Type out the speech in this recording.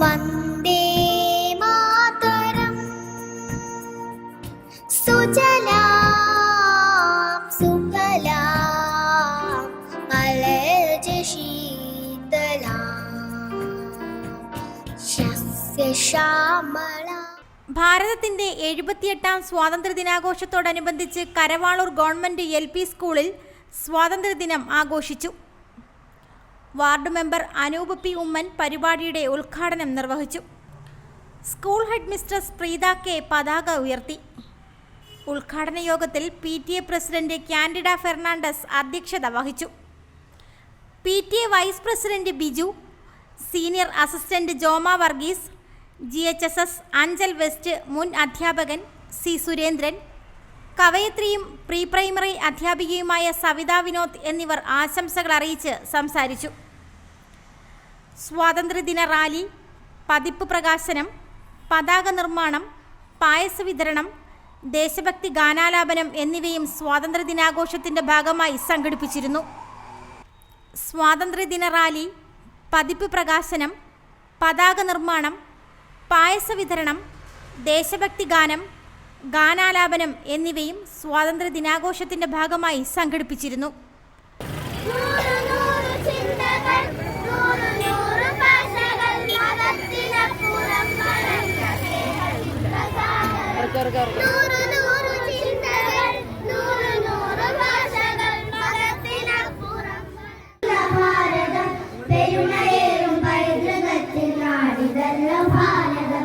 വന്ദേ മാതരം. ഭാരതത്തിന്റെ എഴുപത്തിയെട്ടാം സ്വാതന്ത്ര്യദിനാഘോഷത്തോടനുബന്ധിച്ച് കരവാളൂർ ഗവൺമെന്റ് എൽ പി സ്കൂളിൽ സ്വാതന്ത്ര്യദിനം ആഘോഷിച്ചു. Ward member Anoop P Oommen പരിപാടിയുടെ ഉദ്ഘാടനം നിർവഹിച്ചു. School head mistress Preetha K പതാക ഉയർത്തി. ഉദ്ഘാടന യോഗത്തിൽ P T A president Candida Fernandez അധ്യക്ഷത വഹിച്ചു. P T A vice president Biju senior assistant Joma Varghese G H S S Anchal west മുൻ അധ്യാപകൻ സി സുരേന്ദ്രൻ കവയത്രിയും പ്രീ പ്രൈമറി അധ്യാപികയുമായ സവിതാ വിനോദ് എന്നിവർ ആശംസകൾ അറിയിച്ച് സംസാരിച്ചു. സ്വാതന്ത്ര്യദിന റാലി പതിപ്പ് പ്രകാശനം പതാക നിർമ്മാണം പായസ വിതരണം ദേശഭക്തി ഗാനാലാപനം എന്നിവയും സ്വാതന്ത്ര്യദിനാഘോഷത്തിന്റെ ഭാഗമായി സംഘടിപ്പിച്ചിരുന്നു. സ്വാതന്ത്ര്യദിന റാലി പതിപ്പ് പ്രകാശനം പതാക നിർമ്മാണം പായസ വിതരണം ദേശഭക്തി ഗാനം ഗാനാലാപനം എന്നിവയും സ്വാതന്ത്ര്യ ദിനാഘോഷത്തിന്റെ ഭാഗമായി സംഘടിപ്പിച്ചിരുന്നു. ഭാഷകൾ മതത്തിനപ്പുറം ഭാരതം പെരുമയേറും പൈതൃകത്തിൻ നാടിതല്ല ഭാരതം.